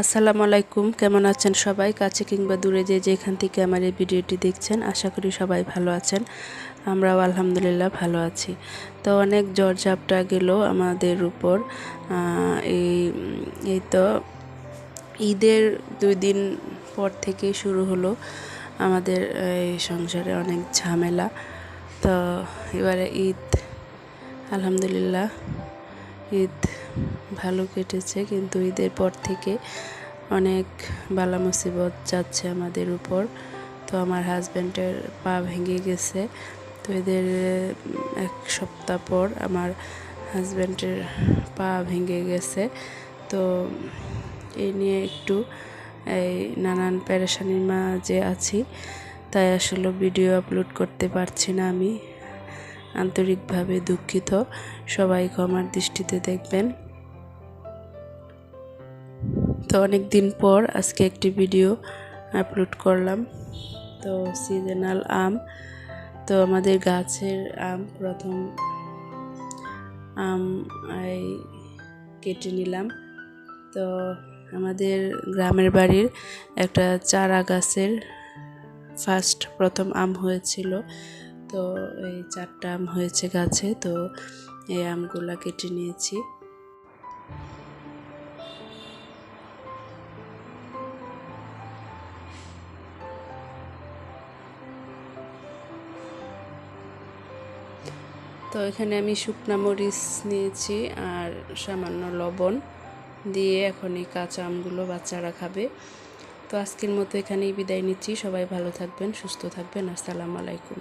আসসালামু আলাইকুম, কেমন আছেন সবাই? কাছে কিংবা দূরে যে যেখান থেকে আমার এই ভিডিওটি দেখছেন, আশা করি সবাই ভালো আছেন। আমরাও আলহামদুলিল্লাহ ভালো আছি। তো অনেক জ্বর ঝাপটা গেল আমাদের উপর। এই এই তো ঈদের দুই দিন পর থেকে শুরু হলো আমাদের, এই সংসারে অনেক ঝামেলা। তো এবারে ঈদ, আলহামদুলিল্লাহ, ঈদ ভালো কেটেছে, কিন্তু ঈদের পর থেকে অনেক বালা মুসিবত যাচ্ছে আমাদের উপর। তো আমার হাজব্যান্ডের পা ভেঙে গেছে। তো এদের এক সপ্তাহ পর আমার হাজব্যান্ডের পা ভেঙে গেছে। তো এই নিয়ে একটু, এই নানান প্যারেশানির মাঝে আছি। তাই আসলে ভিডিও আপলোড করতে পারছি না আমি। আন্তরিকভাবে দুঃখিত। সবাই ক্ষমার দৃষ্টিতে দেখবেন। তো অনেক দিন পর আজকে একটি ভিডিও আপলোড করলাম। তো সিজনাল আম, তো আমাদের গাছের আম প্রথম আম কেটে নিলাম। তো আমাদের গ্রামের বাড়ির একটা চারা গাছের ফার্স্ট প্রথম আম হয়েছিল। তো এই চারটা আম হয়েছে গাছে, তো এই আমগুলা কেটে নিয়েছি। তো এখানে আমি শুকনা মরিচ নিয়েছি আর সামান্য লবণ দিয়ে এখন এই কাঁচা আমগুলো বাচ্চারা খাবে। তো আজকের মতো এখানেই বিদায় নিচ্ছি। সবাই ভালো থাকবেন, সুস্থ থাকবেন। আসসালামু আলাইকুম।